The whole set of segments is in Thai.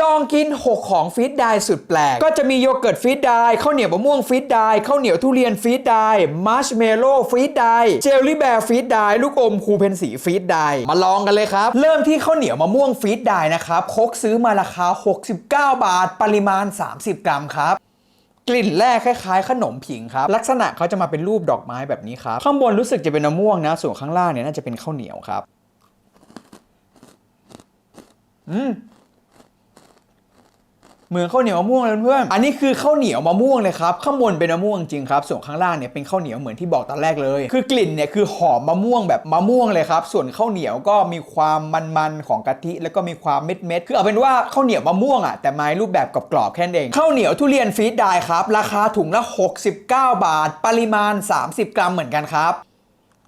ลองกิน 6 ของฟีดได้สุดแปลก ก็จะมีโยเกิร์ตฟีดได้ข้าวเหนียวมะม่วงฟีดได้ข้าวเหนียวทุเรียนฟีดได้มัชเมลโล่ฟีดได้เจลลี่แบร์ฟีดได้ลูกอมคูเพนสีฟีดได้มาลองกันเลยครับ เริ่มที่ข้าวเหนียวมะม่วงฟีดได้นะครับคกซื้อมาราคา 69 บาท ปริมาณ 30 กรัมครับกลิ่นแรกคล้ายๆ ขนมผิงครับ ลักษณะเขาจะมาเป็นรูปดอกไม้แบบนี้ครับ ข้างบนรู้สึกจะเป็นมะม่วงนะ ส่วนข้างล่างเนี่ยน่าจะเป็นข้าวเหนียวครับ อืม เหมือนข้าวเหนียวมะม่วงเลยเพื่อน อันนี้คือข้าวเหนียวมะม่วงเลยครับ ข้างบนเป็นมะม่วงจริงครับ ส่วนข้างล่างเนี่ยเป็นข้าวเหนียวเหมือนที่บอกตอนแรกเลย คือกลิ่นเนี่ยคือหอมมะม่วงแบบมะม่วงเลยครับ ส่วนข้าวเหนียวก็มีความมันๆของกะทิ แล้วก็มีความเม็ดๆ คือเอาเป็นว่าข้าวเหนียวมะม่วงอะแต่ไม้รูปแบบกรอบๆแค่นั้นเอง ข้าวเหนียวทุเรียนฟีดได้ครับ ราคาถุงละ 69 บาท ปริมาณ 30 กรัมเหมือนกันครับ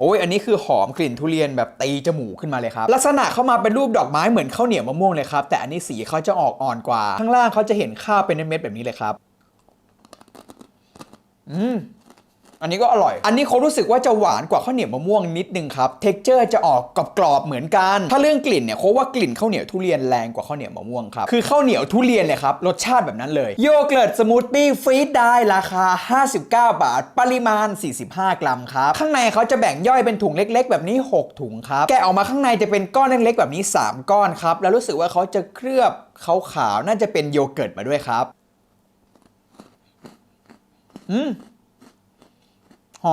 โอ้ยอันนี้คือหอมกลิ่นทุเรียนแบบตีจมูกขึ้นมาเลยครับ ลักษณะเข้ามาเป็นรูปดอกไม้เหมือนข้าวเหนียวมะม่วงเลยครับ แต่อันนี้สีเขาจะออกอ่อนกว่า ข้างล่างเขาจะเห็นข้าวเป็นเม็ดแบบนี้เลยครับ อืม อันนี้ก็อร่อย อันนี้เขารู้สึกว่าจะหวานกว่าข้าวเหนียวมะม่วงนิดนึงครับเท็กเจอร์จะออกกรอบๆเหมือนกัน ถ้าเรื่องกลิ่นเนี่ยเขาว่ากลิ่นข้าวเหนียวทุเรียนแรงกว่าข้าวเหนียวมะม่วงครับ คือข้าวเหนียวทุเรียนเลยครับ รสชาติแบบนั้นเลย โยเกิร์ตสมูทตี้ฟรีดได้ราคา 59 บาท ปริมาณ 45 กรัมครับ ข้างในเขาจะแบ่งย่อยเป็นถุงเล็ก ๆ แบบนี้ 6 ถุงครับ แกะออกมาข้างในจะเป็นก้อนเล็กๆแบบนี้ 3 ก้อนครับ แล้วรู้สึกว่าเขาจะเคลือบขาวๆน่าจะเป็นโยเกิร์ตมาด้วยครับ อืม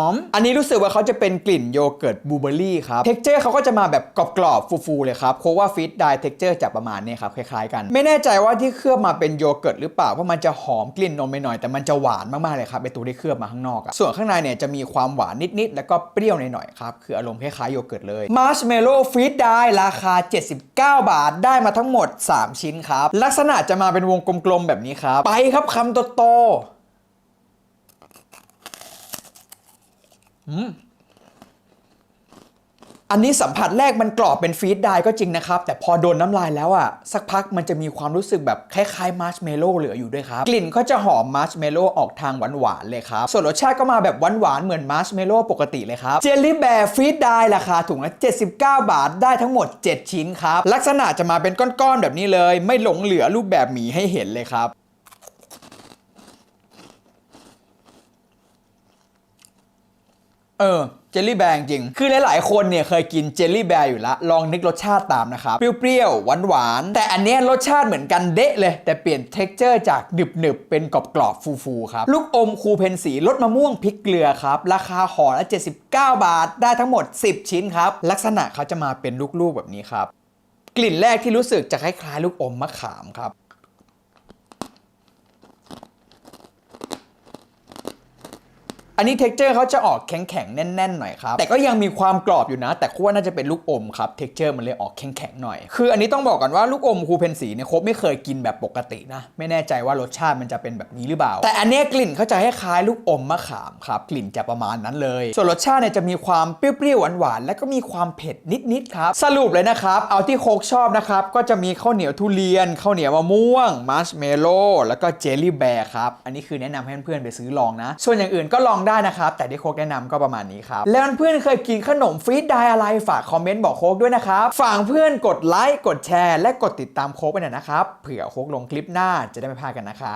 อม อันนี้รู้สึกว่าเขาจะเป็นกลิ่นโยเกิร์ตบลูเบอร์รี่ครับเท็กเจอร์เขาก็จะมาแบบกรอบๆฟูๆเลยครับโคว่าฟิตได้เท็กเจอร์จะประมาณนี้ครับคล้ายๆกัน ไม่แน่ใจว่าที่เคลือบมาเป็นโยเกิร์ตหรือเปล่าเพราะมันจะหอมกลิ่นนมไปหน่อยแต่มันจะหวานมากๆเลยครับไอตัวที่เคลือบมาข้างนอกอะส่วนข้างในเนี่ยจะมีความหวานนิดๆแล้วก็เปรี้ยวหน่อยๆครับคืออารมณ์คล้ายๆโยเกิร์ตเลยมาร์ชเมลโล่ฟิตได้ราคา 79 บาทได้มาทั้งหมด 3 ชิ้นครับลักษณะจะมาเป็นวงกลมๆแบบนี้ครับไปครับคำโตๆ อันนี้สัมผัสแรกมันกรอบเป็นฟีดได้ก็จริงนะครับ แต่พอโดนน้ำลายแล้วอะสักพักมันจะมีความรู้สึกแบบคล้ายๆมาร์ชเมลโล่เหลืออยู่ด้วยครับ กลิ่นก็จะหอมมาร์ชเมลโล่ออกทางหวานๆเลยครับ ส่วนรสชาติก็มาแบบหวานๆเหมือนมาร์ชเมลโล่ปกติเลยครับ เจลลี่แบร์ฟีดได้ราคาถุงละ 79 บาทได้ทั้งหมด 7 ชิ้นครับ ลักษณะจะมาเป็นก้อนๆแบบนี้เลย ไม่หลงเหลือรูปแบบหมีให้เห็นเลยครับ เออเจลลี่แบร์จริง คือหลายๆ คนเนี่ยเคยกินเจลลี่แบร์อยู่ละลองนึกรสชาติตามนะครับ เปรี้ยวๆ หวานๆ แต่อันเนี้ยรสชาติเหมือนกันเดะเลย แต่เปลี่ยนเท็กเจอร์จากหนึบๆ เป็นกรอบๆ ฟูๆ ครับ ลูกอมคูเพนสีรสมะม่วงพริกเกลือครับ ราคาห่อละ 79 บาท ได้ทั้งหมด 10 ชิ้นครับ ลักษณะเขาจะมาเป็นลูกๆ แบบนี้ครับ กลิ่นแรกที่รู้สึกจะคล้ายๆ ลูกอมมะขามครับ อันนี้เท็กเจอร์เขาจะออกแข็งๆ แน่นๆ หน่อยครับ แต่ก็ยังมีความกรอบอยู่นะ แต่คว่าน่าจะเป็นลูกอมครับ เท็กเจอร์มันเลยออกแข็งๆ หน่อย คืออันนี้ต้องบอกก่อนว่าลูกอมครูเพนสีเนี่ยครบไม่เคยกินแบบปกตินะ ไม่แน่ใจว่ารสชาติมันจะเป็นแบบนี้หรือเปล่า แต่อันนี้กลิ่นเขาจะคล้ายๆลูกอมมะขามครับ กลิ่นจะประมาณนั้นเลย ส่วนรสชาติเนี่ยจะมีความเปรี้ยวๆ หวานๆ แล้วก็มีความเผ็ดนิดๆ ครับ สรุปเลยนะครับ เอาที่โคกชอบนะครับ ก็จะมีข้าวเหนียวทุเรียน ข้าวเหนียวมะม่วง มาร์ชเมลโล่ แล้วก็เจลลี่แบร์ครับ อันนี้คือแนะนำให้เพื่อนๆไปซื้อลองนะ ส่วนอย่างอื่นก็ลองได้นะครับ แต่ที่โคกแนะนำก็ประมาณนี้ครับ แล้วเพื่อนเคยกินขนมฟรีดได้อะไรฝากคอมเมนต์บอกโคกด้วยนะครับฝากเพื่อนกดไลค์กดแชร์ และกดติดตามโคกไปหน่อยนะครับเผื่อโคกลงคลิปหน้าจะได้ไม่พลาดกันนะครับ